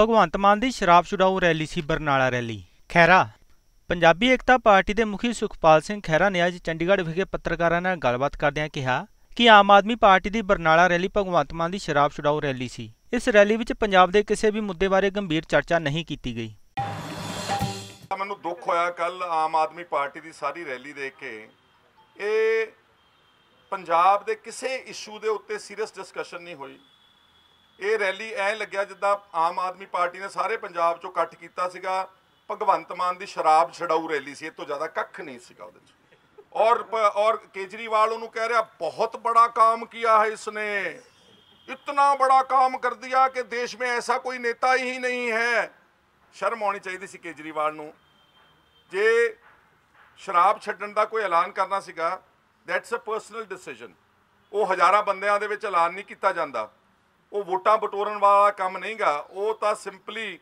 ਭਗਵੰਤ ਮਾਨ ਦੀ ਸ਼ਰਾਬ ਛੁਡਾਊ ਰੈਲੀ ਸੀ ਬਰਨਾਲਾ ਰੈਲੀ। ਖੈਰਾ ਪੰਜਾਬੀ ਏਕਤਾ ਪਾਰਟੀ ਦੇ ਮੁਖੀ ਸੁਖਪਾਲ ਸਿੰਘ ਖਹਿਰਾ ਨੇ ਅੱਜ ਚੰਡੀਗੜ੍ਹ ਵਿਖੇ ਪੱਤਰਕਾਰਾਂ ਨਾਲ ਗੱਲਬਾਤ ਕਰਦਿਆਂ ਕਿਹਾ ਕਿ ਆਮ ਆਦਮੀ ਪਾਰਟੀ ਦੀ ਬਰਨਾਲਾ ਰੈਲੀ ਭਗਵੰਤ ਮਾਨ ਦੀ ਸ਼ਰਾਬ ਛੁਡਾਊ ਰੈਲੀ ਸੀ। ਇਸ ਰੈਲੀ ਵਿੱਚ ਪੰਜਾਬ ਦੇ ਕਿਸੇ ਵੀ ਮੁੱਦੇ ਬਾਰੇ ਗੰਭੀਰ ਚਰਚਾ ਨਹੀਂ ਕੀਤੀ ਗਈ। ਮੈਨੂੰ ਦੁੱਖ ਹੋਇਆ ਕੱਲ ਆਮ ਆਦਮੀ ਪਾਰਟੀ ਦੀ ਸਾਰੀ ਰੈਲੀ ਦੇਖ ਕੇ। ਇਹ ਪੰਜਾਬ ਦੇ ਕਿਸੇ ਇਸ਼ੂ ਦੇ ਉੱਤੇ ਸੀਰੀਅਸ ਡਿਸਕਸ਼ਨ ਨਹੀਂ ਹੋਈ। ਇਹ ਰੈਲੀ ਐ ਲੱਗਿਆ ਜਿੱਦਾਂ ਆਮ ਆਦਮੀ ਪਾਰਟੀ ਨੇ ਸਾਰੇ ਪੰਜਾਬ ਚੋਂ ਇਕੱਠ ਕੀਤਾ ਸੀਗਾ ਭਗਵੰਤ ਮਾਨ ਦੀ ਸ਼ਰਾਬ ਛਡਾਊ ਰੈਲੀ ਸੀ ਇਹ ਤੋਂ ਜ਼ਿਆਦਾ ਕੱਖ ਨਹੀਂ ਸੀਗਾ ਉਹਦੇ 'ਚ और और केजरीवाल उन्होंने कह रहा बहुत बड़ा काम किया है इसने इतना बड़ा काम कर दिया कि देश में ऐसा कोई नेता ही नहीं है ਸ਼ਰਮ ਆਉਣੀ ਚਾਹੀਦੀ ਸੀ ਕੇਜਰੀਵਾਲ ਨੂੰ ਜੇ ਸ਼ਰਾਬ ਛੱਡਣ ਦਾ ਕੋਈ ਐਲਾਨ ਕਰਨਾ ਸੀਗਾ ਦੈਟਸ ਅ ਪਰਸਨਲ ਡਿਸੀਜਨ ਉਹ ਹਜ਼ਾਰਾਂ ਬੰਦਿਆਂ ਦੇ ਵਿੱਚ ਐਲਾਨ ਨਹੀਂ ਕੀਤਾ ਜਾਂਦਾ ਉਹ ਵੋਟਾਂ ਬਟੋਰਨ ਵਾਲਾ ਕੰਮ ਨਹੀਂਗਾ। ਉਹ ਤਾਂ ਸਿੰਪਲੀ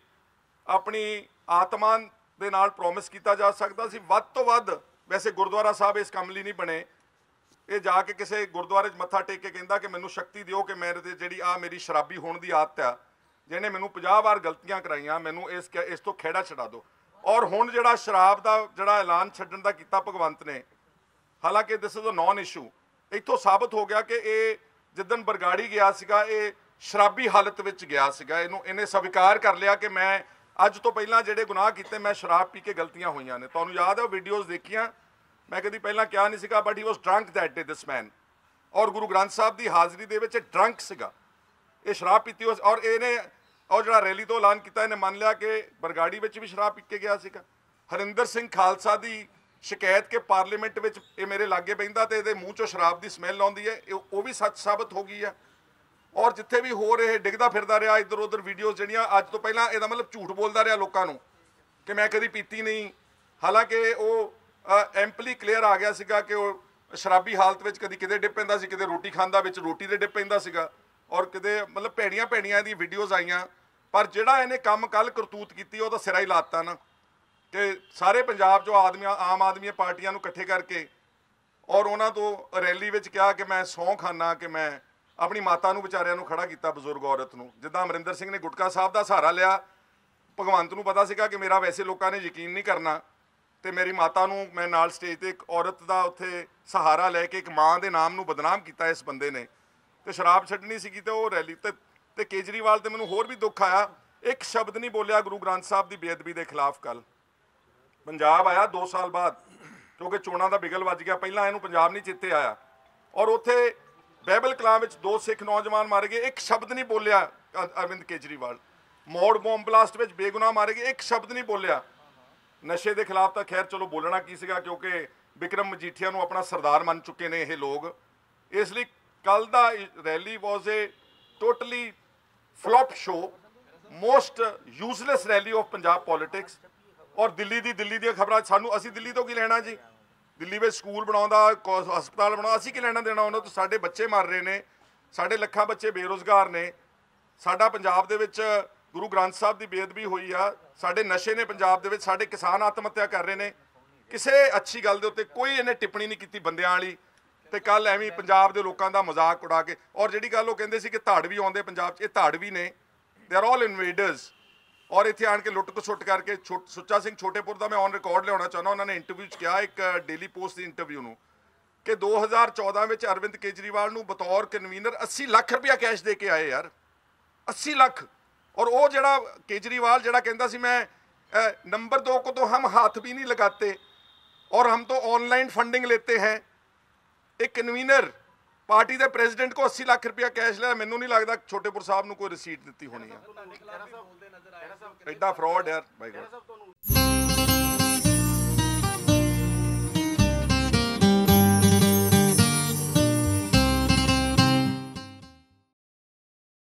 ਆਪਣੀ ਆਤਮਾ ਦੇ ਨਾਲ ਪ੍ਰੋਮਿਸ ਕੀਤਾ ਜਾ ਸਕਦਾ ਸੀ। ਵੱਧ ਤੋਂ ਵੱਧ ਵੈਸੇ ਗੁਰਦੁਆਰਾ ਸਾਹਿਬ ਇਸ ਕੰਮ ਲਈ ਨਹੀਂ ਬਣੇ। ਇਹ ਜਾ ਕੇ ਕਿਸੇ ਗੁਰਦੁਆਰੇ 'ਚ ਮੱਥਾ ਟੇਕ ਕੇ ਕਹਿੰਦਾ ਕਿ ਮੈਨੂੰ ਸ਼ਕਤੀ ਦਿਓ ਕਿ ਮੇਰੇ ਤੇ ਜਿਹੜੀ ਆ ਮੇਰੀ ਸ਼ਰਾਬੀ ਹੋਣ ਦੀ ਆਦਤ ਆ, ਜਿਹਨੇ ਮੈਨੂੰ 50 ਵਾਰ ਗਲਤੀਆਂ ਕਰਾਈਆਂ, ਮੈਨੂੰ ਇਸ ਇਸ ਤੋਂ ਖੇੜਾ ਛਡਾ ਦਿਓ। ਔਰ ਹੁਣ ਜਿਹੜਾ ਸ਼ਰਾਬ ਦਾ, ਜਿਹੜਾ ਐਲਾਨ ਛੱਡਣ ਦਾ ਕੀਤਾ ਭਗਵੰਤ ਨੇ, ਹਾਲਾਂਕਿ this is a non issue ਇੱਥੋਂ ਸਾਬਤ ਹੋ ਗਿਆ ਕਿ ਇਹ ਜਿੱਦਨ ਬਰਗਾੜੀ ਗਿਆ ਸੀਗਾ, ਇਹ ਸ਼ਰਾਬੀ ਹਾਲਤ ਵਿੱਚ ਗਿਆ ਸੀਗਾ, ਇਹਨੂੰ ਇਹਨੇ ਸਵੀਕਾਰ ਕਰ ਲਿਆ ਕਿ ਮੈਂ ਅੱਜ ਤੋਂ ਪਹਿਲਾਂ ਜਿਹੜੇ ਗੁਨਾਹ ਕੀਤੇ, ਮੈਂ ਸ਼ਰਾਬ ਪੀ ਕੇ ਗਲਤੀਆਂ ਹੋਈਆਂ ਨੇ। ਤੁਹਾਨੂੰ ਯਾਦ ਹੈ ਵੀਡੀਓਜ਼ ਦੇਖੀਆਂ? ਮੈਂ ਕਦੀ ਪਹਿਲਾਂ ਕਿਹਾ ਨਹੀਂ ਸੀਗਾ but he was drunk that day this man ਔਰ ਗੁਰੂ ਗ੍ਰੰਥ ਸਾਹਿਬ ਦੀ ਹਾਜ਼ਰੀ ਦੇ ਵਿੱਚ ਡਰੰਕ ਸੀਗਾ। ਇਹ ਸ਼ਰਾਬ ਪੀਤੀ ਹੋਈ ਔਰ ਇਹਨੇ ਔਰ ਜਿਹੜਾ ਰੈਲੀ ਤੋਂ ਐਲਾਨ ਕੀਤਾ, ਇਹਨੇ ਮੰਨ ਲਿਆ ਕਿ ਬਰਗਾੜੀ ਵਿੱਚ ਵੀ ਸ਼ਰਾਬ ਪੀ ਕੇ ਗਿਆ ਸੀਗਾ। ਹਰਿੰਦਰ ਸਿੰਘ ਖਾਲਸਾ ਦੀ ਸ਼ਿਕਾਇਤ ਕਿ ਪਾਰਲੀਮੈਂਟ ਵਿੱਚ ਇਹ ਮੇਰੇ ਲਾਗੇ ਬੈਂਦਾ ਤੇ ਇਹਦੇ ਮੂੰਹ ਚੋਂ ਸ਼ਰਾਬ ਦੀ ਸਮੈਲ ਆਉਂਦੀ ਹੈ, ਇਹ- ਉਹ ਵੀ ਸੱਚ ਸਾਬਤ ਹੋ ਗਈ ਹੈ। ਔਰ ਜਿੱਥੇ ਵੀ ਹੋਰ ਇਹ ਡਿੱਗਦਾ ਫਿਰਦਾ ਰਿਹਾ, ਇੱਧਰ ਉੱਧਰ ਵੀਡੀਓਜ਼ ਜਿਹੜੀਆਂ ਅੱਜ ਤੋਂ ਪਹਿਲਾਂ ਇਹਦਾ ਮਤਲਬ ਝੂਠ ਬੋਲਦਾ ਰਿਹਾ ਲੋਕਾਂ ਨੂੰ ਕਿ ਮੈਂ ਕਦੀ ਪੀਤੀ ਨਹੀਂ। ਹਾਲਾਂਕਿ ਉਹ ਐਂਪਲੀ ਕਲੀਅਰ ਆ ਗਿਆ ਸੀਗਾ ਕਿ ਉਹ ਸ਼ਰਾਬੀ ਹਾਲਤ ਵਿੱਚ ਕਦੀ ਕਿਤੇ ਡਿੱਪ ਪੈਂਦਾ ਸੀ, ਕਿਤੇ ਰੋਟੀ ਖਾਂਦਾ ਵਿੱਚ ਰੋਟੀ ਦੇ ਡਿੱਪ ਪੈਂਦਾ ਸੀਗਾ ਔਰ ਕਿਤੇ ਮਤਲਬ ਭੈੜੀਆਂ ਭੈੜੀਆਂ ਦੀ ਵੀਡੀਓਜ਼ ਆਈਆਂ। ਪਰ ਜਿਹੜਾ ਇਹਨੇ ਕੰਮ ਕੱਲ ਕਰਤੂਤ ਕੀਤੀ, ਉਹ ਤਾਂ ਸਿਰਾ ਹੀ ਲਾਤਾ ਨਾ ਕਿ ਸਾਰੇ ਪੰਜਾਬ 'ਚੋਂ ਆਦਮੀਆਂ, ਆਮ ਆਦਮੀ ਪਾਰਟੀਆਂ ਨੂੰ ਇਕੱਠੇ ਕਰਕੇ ਔਰ ਉਹਨਾਂ ਤੋਂ ਰੈਲੀ ਵਿੱਚ ਕਿਹਾ ਕਿ ਮੈਂ ਸਹੁੰ ਖਾਨਾ, ਕਿ ਮੈਂ ਆਪਣੀ ਮਾਤਾ ਨੂੰ, ਵਿਚਾਰਿਆਂ ਨੂੰ ਖੜਾ ਕੀਤਾ ਬਜ਼ੁਰਗ ਔਰਤ ਨੂੰ। ਜਿੱਦਾਂ ਅਮਰਿੰਦਰ ਸਿੰਘ ਨੇ ਗੁਟਕਾ ਸਾਹਿਬ ਦਾ ਸਹਾਰਾ ਲਿਆ, ਭਗਵੰਤ ਨੂੰ ਪਤਾ ਸੀਗਾ ਕਿ ਮੇਰਾ ਵੈਸੇ ਲੋਕਾਂ ਨੇ ਯਕੀਨ ਨਹੀਂ ਕਰਨਾ ਤੇ ਮੇਰੀ ਮਾਤਾ ਨੂੰ ਮੈਂ ਨਾਲ ਸਟੇਜ ਤੇ ਇੱਕ ਔਰਤ ਦਾ ਉੱਥੇ ਸਹਾਰਾ ਲੈ ਕੇ ਇੱਕ ਮਾਂ ਦੇ ਨਾਮ ਨੂੰ ਬਦਨਾਮ ਕੀਤਾ ਇਸ ਬੰਦੇ ਨੇ। ਤੇ ਸ਼ਰਾਬ ਛੱਡਣੀ ਸੀਗੀ ਤੇ ਉਹ ਰੈਲੀ ਤੇ ਤੇ ਕੇਜਰੀਵਾਲ ਤੇ ਮੈਨੂੰ ਹੋਰ ਵੀ ਦੁੱਖ ਆਇਆ। ਇੱਕ ਸ਼ਬਦ ਨਹੀਂ ਬੋਲਿਆ ਗੁਰੂ ਗ੍ਰੰਥ ਸਾਹਿਬ ਦੀ ਬੇਅਦਬੀ ਦੇ ਖਿਲਾਫ ਕੱਲ ਪੰਜਾਬ ਆਇਆ 2 ਸਾਲ ਬਾਅਦ, ਕਿਉਂਕਿ ਚੋਣਾਂ ਦਾ ਬਿਗਲ ਵੱਜ ਗਿਆ। ਪਹਿਲਾਂ ਇਹਨੂੰ ਪੰਜਾਬ ਨਹੀਂ ਚਿੱਤੇ ਆਇਆ। ਔਰ ਉੱਥੇ ਬਹਿਬਲ ਕਲਾਂ ਵਿੱਚ ਦੋ ਸਿੱਖ ਨੌਜਵਾਨ ਮਾਰੇ ਗਏ, ਇੱਕ ਸ਼ਬਦ ਨਹੀਂ ਬੋਲਿਆ ਅਰਵਿੰਦ ਕੇਜਰੀਵਾਲ। ਮੌੜ ਬੰਬ ਬਲਾਸਟ ਵਿੱਚ ਬੇਗੁਨਾਹ ਮਾਰੇ ਗਏ, ਇੱਕ ਸ਼ਬਦ ਨਹੀਂ ਬੋਲਿਆ। ਨਸ਼ੇ ਦੇ ਖਿਲਾਫ ਤਾਂ ਖੈਰ ਚਲੋ ਬੋਲਣਾ ਕੀ ਸੀਗਾ, ਕਿਉਂਕਿ ਵਿਕਰਮ ਮਜੀਠੀਆ ਨੂੰ ਆਪਣਾ ਸਰਦਾਰ ਮੰਨ ਚੁੱਕੇ ਨੇ ਇਹ ਲੋਕ। ਇਸ ਲਈ ਕੱਲ ਦਾ rally was a totally flop show most useless rally of Punjab politics. ਔਰ ਦਿੱਲੀ ਦੀ ਦਿੱਲੀ ਦੀਆਂ ਖਬਰਾਂ, ਸਾਨੂੰ ਅਸੀਂ ਦਿੱਲੀ ਤੋਂ ਕੀ ਲੈਣਾ ਜੀ? ਦਿੱਲੀ ਵਿੱਚ ਸਕੂਲ ਬਣਾਉਂਦਾ ਕੋ- ਹਸਪਤਾਲ ਬਣਾਉਂਦਾ ਅਸੀਂ ਕੀ ਲੈਣਾ ਦੇਣਾ? ਉਹਨਾਂ ਤੋਂ ਸਾਡੇ ਬੱਚੇ ਮਰ ਰਹੇ ਨੇ, ਸਾਡੇ ਲੱਖਾਂ ਬੱਚੇ ਬੇਰੋਜ਼ਗਾਰ ਨੇ। ਸਾਡਾ ਪੰਜਾਬ ਦੇ ਵਿੱਚ ਗੁਰੂ ਗ੍ਰੰਥ ਸਾਹਿਬ ਦੀ ਬੇਅਦਬੀ ਹੋਈ ਆ। ਸਾਡੇ ਨਸ਼ੇ ਨੇ ਪੰਜਾਬ ਦੇ ਵਿੱਚ ਸਾਡੇ ਕਿਸਾਨ ਆਤਮ ਹੱਤਿਆ ਕਰ ਰਹੇ ਨੇ। ਕਿਸੇ ਅੱਛੀ ਗੱਲ ਦੇ ਉੱਤੇ ਕੋਈ ਇਹਨੇ ਟਿੱਪਣੀ ਨਹੀਂ ਕੀਤੀ ਬੰਦਿਆਂ ਵਾਲੀ। ਤੇ ਕੱਲ ਐਵੇਂ ਪੰਜਾਬ ਦੇ ਲੋਕਾਂ ਦਾ ਮਜ਼ਾਕ ਉਡਾ ਕੇ, ਔਰ ਜਿਹੜੀ ਗੱਲ ਉਹ ਕਹਿੰਦੇ ਸੀ ਕਿ ਧਾੜ ਵੀ ਆਉਂਦੇ ਪੰਜਾਬ 'ਚ, ਇਹ ਧਾੜ ਵੀ ਨੇ। ਦੇ ਆਰ ਆਲ ਇਨਵੇਡਰਸ ਔਰ ਇੱਥੇ ਆਣ ਕੇ ਲੁੱਟ ਖਸੁੱਟ ਕਰਕੇ ਸੁੱਚਾ ਸਿੰਘ ਛੋਟੇਪੁਰ ਦਾ ਮੈਂ ਔਨ ਰਿਕਾਰਡ ਲਿਆਉਣਾ ਚਾਹੁੰਦਾ, ਉਹਨਾਂ ਨੇ ਇੰਟਰਵਿਊ 'ਚ ਕਿਹਾ ਇੱਕ ਡੇਲੀ ਪੋਸਟ ਦੀ ਇੰਟਰਵਿਊ ਨੂੰ ਕਿ 2014 ਵਿੱਚ ਅਰਵਿੰਦ ਕੇਜਰੀਵਾਲ ਨੂੰ ਬਤੌਰ ਕਨਵੀਨਰ 80 ਲੱਖ ਰੁਪਇਆ ਕੈਸ਼ ਦੇ ਕੇ ਆਏ ਯਾਰ 80 ਲੱਖ। ਔਰ ਉਹ ਜਿਹੜਾ ਕੇਜਰੀਵਾਲ ਜਿਹੜਾ ਕਹਿੰਦਾ ਸੀ ਮੈਂ ਨੰਬਰ 2 ਕੋ ਤੋਂ ਹਮ ਹੱਥ ਵੀ ਨਹੀਂ ਲਗਾਤੇ, ਔਰ ਹਮ ਤੋਂ ਆਨਲਾਈਨ ਫੰਡਿੰਗ ਲੈਤੇ ਹੈ, ਇੱਕ ਕਨਵੀਨਰ ਪਾਰਟੀ ਦੇ ਪ੍ਰੈਜ਼ੀਡੈਂਟ ਕੋ 80 ਲੱਖ ਰੁਪਇਆ ਕੈਸ਼ ਲਿਆ ਮੈਨੂੰ ਨਹੀਂ ਲੱਗਦਾ ਛੋਟੇਪੁਰ ਸਾਹਿਬ ਨੂੰ ਕੋਈ ਰਸੀਦ ਦਿੱਤੀ ਹੋਣੀ ਆ। ਐਡਾ ਫਰਾਡ ਯਾਰ ਬਾਈ ਗॉड